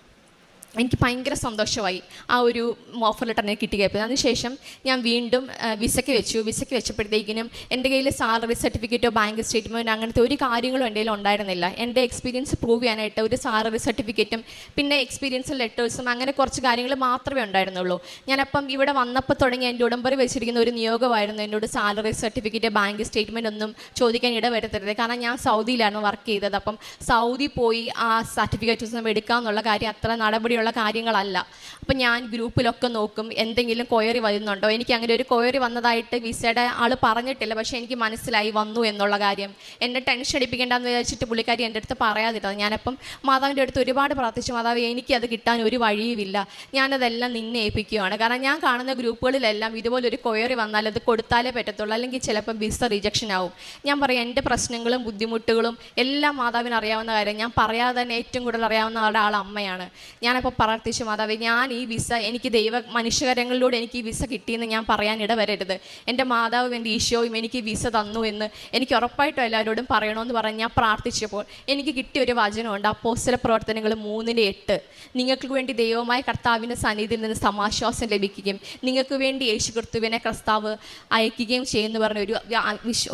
എനിക്ക് ഭയങ്കര സന്തോഷമായി ആ ഒരു ഓഫർ ലെറ്റർ എനിക്ക് കിട്ടിയപ്പോൾ. അതിനുശേഷം ഞാൻ വീണ്ടും വിസയ്ക്ക് വെച്ചു. വിസയ്ക്ക് വെച്ചപ്പോഴത്തേക്കിനും എന്റെ കയ്യിൽ സാലറി സർട്ടിഫിക്കറ്റോ ബാങ്ക് സ്റ്റേറ്റ്മെന്റോ അങ്ങനത്തെ ഒരു കാര്യങ്ങളും എന്റെ കയ്യിൽ ഉണ്ടായിരുന്നില്ല. എന്റെ എക്സ്പീരിയൻസ് പ്രൂവ് ചെയ്യാനായിട്ട് ഒരു സാലറി സർട്ടിഫിക്കറ്റും പിന്നെ എക്സ്പീരിയൻസ് ലെറ്റേഴ്സും അങ്ങനെ കുറച്ച് കാര്യങ്ങൾ മാത്രമേ ഉണ്ടായിരുന്നുള്ളൂ. ഞാനപ്പം ഇവിടെ വന്നപ്പോൾ തുടങ്ങി എന്റെ ഉടമ്പറി വെച്ചിരിക്കുന്ന ഒരു നിയോഗമായിരുന്നു എന്നോട് സാലറി സർട്ടിഫിക്കറ്റ് ബാങ്ക് സ്റ്റേറ്റ്മെന്റ് ഒന്നും ചോദിക്കാൻ ഇടവരുത്തരുത്. കാരണം ഞാൻ സൗദിയിലാണ് വർക്ക് ചെയ്തത്. അപ്പം സൗദി പോയി ആ സർട്ടിഫിക്കറ്റ്സ് ഒന്നും എടുക്കാമെന്നുള്ള കാര്യം അത്ര നടപടിയുള്ള കാര്യങ്ങളല്ല. അപ്പം ഞാൻ ഗ്രൂപ്പിലൊക്കെ നോക്കും എന്തെങ്കിലും കൊയറി വരുന്നുണ്ടോ? എനിക്ക് അങ്ങനെ ഒരു കൊയറി വന്നതായിട്ട് വിസയുടെ ആൾ പറഞ്ഞിട്ടില്ല. പക്ഷേ എനിക്ക് മനസ്സിലായി വന്നു എന്നുള്ള കാര്യം. എന്നെ ടെൻഷൻ അടിപ്പിക്കേണ്ടെന്ന് വിചാരിച്ചിട്ട് പുള്ളിക്കാരി എന്റെ അടുത്ത് പറയാതിരുന്നത്. ഞാനപ്പം മാതാവിന്റെ അടുത്ത് ഒരുപാട് പ്രാർത്ഥിച്ചു. മാതാവ് എനിക്കത് കിട്ടാൻ ഒരു വഴിയുമില്ല. ഞാനതെല്ലാം നിന്നെ ഏൽപ്പിക്കുകയാണ്. കാരണം ഞാൻ കാണുന്ന ഗ്രൂപ്പുകളിലെല്ലാം ഇതുപോലൊരു കൊയറി വന്നാൽ അത് കൊടുത്താലേ പറ്റത്തുള്ളൂ. അല്ലെങ്കിൽ ചിലപ്പം വിസ റിജക്ഷൻ ആവും. ഞാൻ പറയാം എന്റെ പ്രശ്നങ്ങളും ബുദ്ധിമുട്ടുകളും എല്ലാം മാതാവിന് അറിയാവുന്ന കാര്യം. ഞാൻ പറയാതെ തന്നെ ഏറ്റവും കൂടുതൽ അറിയാവുന്ന ആളുടെ ആൾ അമ്മയാണ്. ഞാനപ്പോൾ പ്രാർത്ഥിച്ചു മാതാവേ ഞാൻ ഈ വിസ എനിക്ക് ദൈവ മനുഷ്യകരങ്ങളിലൂടെ എനിക്ക് ഈ വിസ കിട്ടിയെന്ന് ഞാൻ പറയാൻ ഇടവരരുത്. എന്റെ മാതാവും എന്റെ ഈശോയും എനിക്ക് വിസ തന്നു എന്ന് എനിക്ക് ഉറപ്പായിട്ടും എല്ലാവരോടും പറയണമെന്ന് പറഞ്ഞ് ഞാൻ പ്രാർത്ഥിച്ചപ്പോൾ എനിക്ക് കിട്ടിയ ഒരു വചനമുണ്ട് അപ്പോസ്തല പ്രവർത്തനങ്ങൾ മൂന്നിന്റെ എട്ട്. നിങ്ങൾക്ക് വേണ്ടി ദൈവമായ കർത്താവിന്റെ സന്നിധിയിൽ നിന്ന് സമാശ്വാസം ലഭിക്കുകയും നിങ്ങൾക്ക് വേണ്ടി യേശു ക്രിസ്തുവിനെ കർത്താവ് അയക്കുകയും ചെയ്യുന്ന പറഞ്ഞ ഒരു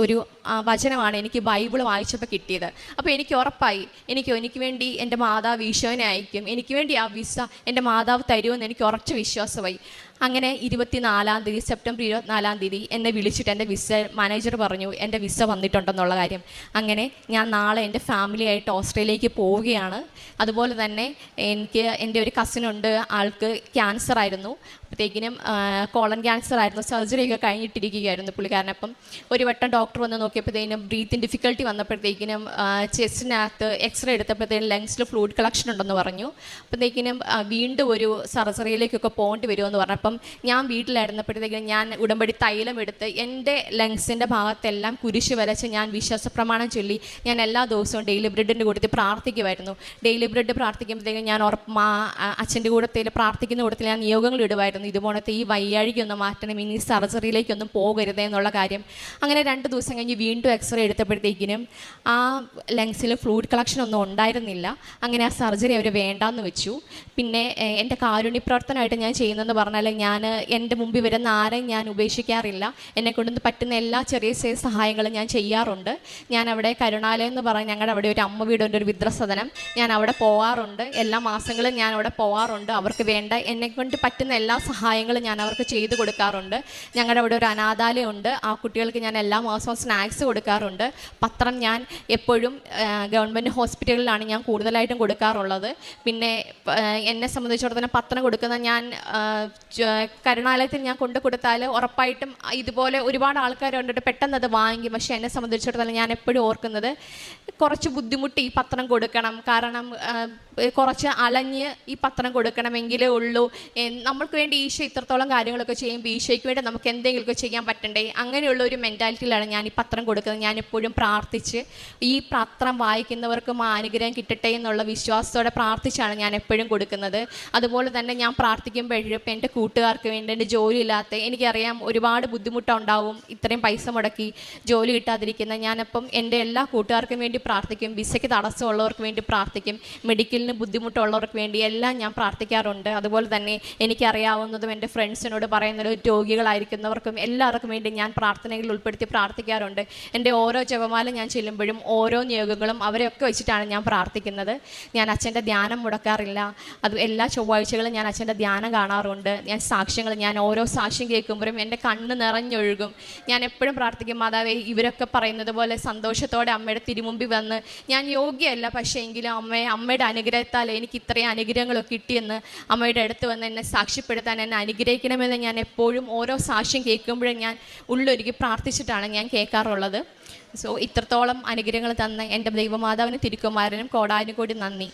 ഒരു വചനമാണ് എനിക്ക് ബൈബിൾ വായിച്ചപ്പോൾ കിട്ടിയത്. അപ്പോൾ എനിക്ക് ഉറപ്പായി എനിക്ക് എനിക്ക് വേണ്ടി എന്റെ മാതാവ് ഈശോനെ അയക്കും എനിക്ക് വേണ്ടി ആ വിസ എന്റെ മാതാവ് തരുമെന്ന് എനിക്ക് ഉറച്ച വിശ്വാസമായി. അങ്ങനെ ഇരുപത്തിനാലാം തീയതി സെപ്റ്റംബർ ഇരുപത്തിനാലാം തീയതി എന്നെ വിളിച്ചിട്ട് എന്റെ വിസ മാനേജർ പറഞ്ഞു എന്റെ വിസ വന്നിട്ടുണ്ടെന്നുള്ള കാര്യം. അങ്ങനെ ഞാൻ നാളെ എന്റെ ഫാമിലിയായിട്ട് ഓസ്ട്രേലിയക്ക് പോവുകയാണ്. അതുപോലെ തന്നെ എനിക്ക് എന്റെ ഒരു കസിനുണ്ട് ആൾക്ക് ക്യാൻസർ ആയിരുന്നു. അപ്പോഴത്തേക്കിനും കോളൻ ക്യാൻസർ ആയിരുന്നു. സർജറി ഒക്കെ കഴിഞ്ഞിട്ടിരിക്കുകയായിരുന്നു പുള്ളിക്കാരൻ. അപ്പം ഒരു വട്ടം ഡോക്ടർ വന്ന് നോക്കിയപ്പോഴത്തേനും ബ്രീത്തിങ് ഡിഫിക്കൽട്ടി വന്നപ്പോഴത്തേക്കിനും ചെസ്റ്റിനകത്ത് എക്സ്റേ എടുത്തപ്പോഴത്തേനും ലങ്സിൽ ഫ്ലൂയിഡ് കളക്ഷൻ ഉണ്ടെന്ന് പറഞ്ഞു. അപ്പോഴത്തേക്കിനും വീണ്ടും ഒരു സർജറിയിലേക്കൊക്കെ പോകേണ്ടി വരുമെന്ന് പറഞ്ഞപ്പം ഞാൻ വീട്ടിലായിരുന്നപ്പോഴത്തേക്കും ഞാൻ ഉടമ്പടി തൈലം എടുത്ത് എന്റെ ലങ്സിന്റെ ഭാഗത്തെല്ലാം കുരിശ് വരച്ച് ഞാൻ വിശ്വാസ പ്രമാണം ചൊല്ലി ഞാൻ എല്ലാ ദിവസവും ഡെയിലി ബ്രെഡിന്റെ കൂട്ടത്തിൽ പ്രാർത്ഥിക്കുമായിരുന്നു. ഡെയിലി ബ്രെഡ് പ്രാർത്ഥിക്കുമ്പോഴത്തേക്കും ഞാൻ ഉറപ്പ് അച്ഛന്റെ കൂട്ടത്തിൽ പ്രാർത്ഥിക്കുന്ന കൂട്ടത്തിൽ ഞാൻ നിയോഗങ്ങൾ ഇടുമായിരുന്നു. ഇതുപോലത്തെ ഈ വയ്യാഴിക്കൊന്നും മാറ്റണം ഇനി സർജറിയിലേക്കൊന്നും പോകരുത് എന്നുള്ള കാര്യം. അങ്ങനെ രണ്ട് ദിവസം കഴിഞ്ഞ് വീണ്ടും എക്സ്റേ എടുത്തപ്പോഴത്തേക്കിനും ആ ലങ്സിൽ ഫ്ലൂയിഡ് കളക്ഷൻ ഒന്നും ഉണ്ടായിരുന്നില്ല. അങ്ങനെ ആ സർജറി അവർ വേണ്ടാന്ന് വെച്ചു. പിന്നെ എന്റെ കാരുണ്യ പ്രവർത്തനമായിട്ട് ഞാൻ ചെയ്യുന്നതെന്ന് പറഞ്ഞാൽ ഞാൻ എന്റെ മുമ്പിൽ വരുന്ന ആരെയും ഞാൻ ഉപേക്ഷിക്കാറില്ല. എന്നെ കൊണ്ടൊന്ന് പറ്റുന്ന എല്ലാ ചെറിയ ചെറിയ സഹായങ്ങളും ഞാൻ ചെയ്യാറുണ്ട്. ഞാൻ അവിടെ കരുണാലയം എന്ന് പറഞ്ഞ് ഞങ്ങളുടെ അവിടെ ഒരു അമ്മ വീടുണ്ട് ഒരു വിദ്രസദനം. ഞാൻ അവിടെ പോവാറുണ്ട്. എല്ലാ മാസങ്ങളും ഞാൻ അവിടെ പോവാറുണ്ട്. അവർക്ക് വേണ്ട എന്നെ കൊണ്ട് പറ്റുന്ന എല്ലാ സഹായങ്ങളും ഞാൻ അവർക്ക് ചെയ്തു കൊടുക്കാറുണ്ട്. ഞങ്ങളുടെ അവിടെ ഒരു അനാഥാലയം ഉണ്ട് ആ കുട്ടികൾക്ക് ഞാൻ എല്ലാ മാസവും സ്നാക്സ് കൊടുക്കാറുണ്ട്. പത്രം ഞാൻ എപ്പോഴും ഗവൺമെന്റ് ഹോസ്പിറ്റലിലാണ് ഞാൻ കൂടുതലായിട്ടും കൊടുക്കാറുള്ളത്. പിന്നെ എന്നെ സംബന്ധിച്ചിടത്തോളം പത്രം കൊടുക്കുന്ന ഞാൻ കരുണാലയത്തിൽ ഞാൻ കൊണ്ടു കൊടുത്താൽ ഉറപ്പായിട്ടും ഇതുപോലെ ഒരുപാട് ആൾക്കാരുണ്ട് പെട്ടെന്ന് അത് വാങ്ങി പക്ഷേ എന്നെ സംബന്ധിച്ചിടത്തോളം ഞാൻ എപ്പോഴും ഓർക്കുന്നത് കുറച്ച് ബുദ്ധിമുട്ട് ഈ പത്രം കൊടുക്കണം. കാരണം കുറച്ച് അലഞ്ഞ് ഈ പത്രം കൊടുക്കണമെങ്കിലേ ഉള്ളൂ. നമ്മൾക്ക് വേണ്ടി ഈശ ഇത്രത്തോളം കാര്യങ്ങളൊക്കെ ചെയ്യുമ്പോൾ ഈശോയ്ക്ക് വേണ്ടി നമുക്ക് എന്തെങ്കിലുമൊക്കെ ചെയ്യാൻ പറ്റണ്ടേ? അങ്ങനെയുള്ള ഒരു മെന്റാലിറ്റിയിലാണ് ഞാൻ ഈ പത്രം കൊടുക്കുന്നത്. ഞാൻ എപ്പോഴും പ്രാർത്ഥിച്ച് ഈ പത്രം വായിക്കുന്നവർക്കും ആ അനുഗ്രഹം കിട്ടട്ടെ എന്നുള്ള വിശ്വാസത്തോടെ പ്രാർത്ഥിച്ചാണ് ഞാൻ എപ്പോഴും കൊടുക്കുന്നത്. അതുപോലെ തന്നെ ഞാൻ പ്രാർത്ഥിക്കുമ്പോഴും എന്റെ കൂട്ടുകാർക്ക് വേണ്ടി എന്റെ ജോലി ഇല്ലാത്ത എനിക്കറിയാം ഒരുപാട് ബുദ്ധിമുട്ടുണ്ടാവും ഇത്രയും പൈസ മുടക്കി ജോലി കിട്ടാതിരിക്കുന്ന. ഞാനപ്പം എന്റെ എല്ലാ കൂട്ടുകാർക്കും വേണ്ടി പ്രാർത്ഥിക്കും വിസയ്ക്ക് തടസ്സമുള്ളവർക്ക് വേണ്ടി പ്രാർത്ഥിക്കും മെഡിക്കലിന് ബുദ്ധിമുട്ടുള്ളവർക്ക് വേണ്ടി എല്ലാം ഞാൻ പ്രാർത്ഥിക്കാറുണ്ട്. അതുപോലെ തന്നെ എനിക്കറിയാവുന്നതും എന്റെ ഫ്രണ്ട്സിനോട് പറയുന്നതും രോഗികളായിരിക്കുന്നവർക്കും എല്ലാവർക്കും വേണ്ടി ഞാൻ പ്രാർത്ഥനയിൽ ഉൾപ്പെടുത്തി പ്രാർത്ഥിക്കാറുണ്ട്. എന്റെ ഓരോ ജപമാല ഞാൻ ചെല്ലുമ്പോഴും ഓരോ നിയോഗങ്ങളും അവരെയൊക്കെ വെച്ചിട്ടാണ് ഞാൻ പ്രാർത്ഥിക്കുന്നത്. ഞാൻ അച്ഛന്റെ ധ്യാനം മുടക്കാറില്ല. അത് എല്ലാ ചൊവ്വാഴ്ചകളും ഞാൻ അച്ഛന്റെ ധ്യാനം കാണാറുണ്ട്. ഞാൻ സാക്ഷ്യങ്ങൾ ഞാൻ ഓരോ സാക്ഷ്യം കേൾക്കുമ്പോഴും എന്റെ കണ്ണ് നിറഞ്ഞൊഴുകും. ഞാൻ എപ്പോഴും പ്രാർത്ഥിക്കും മാതാവേ ഇവരൊക്കെ പറയുന്നത് പോലെ സന്തോഷത്തോടെ അമ്മയുടെ തിരുമുമ്പിൽ വന്ന് ഞാൻ യോഗ്യമല്ല പക്ഷേ എങ്കിലും അമ്മയെ അമ്മയുടെ അനുഗ്രഹത്താൽ എനിക്ക് ഇത്രയും അനുഗ്രഹങ്ങളൊക്കെ കിട്ടിയെന്ന് അമ്മയുടെ അടുത്ത് വന്ന് എന്നെ സാക്ഷ്യപ്പെടുത്താൻ എന്നെ അനുഗ്രഹിക്കണമെന്ന് ഞാൻ എപ്പോഴും ഓരോ സാക്ഷ്യം കേൾക്കുമ്പോഴും ഞാൻ ഉള്ളൊരുക്കി പ്രാർത്ഥിച്ചിട്ടാണ് ഞാൻ കേൾക്കാറുള്ളത്. സോ ഇത്രത്തോളം അനുഗ്രഹങ്ങൾ തന്ന എന്റെ ദൈവമാതാവിന് തിരുക്കുമാരനും കോടാനും കൂടി നന്ദി.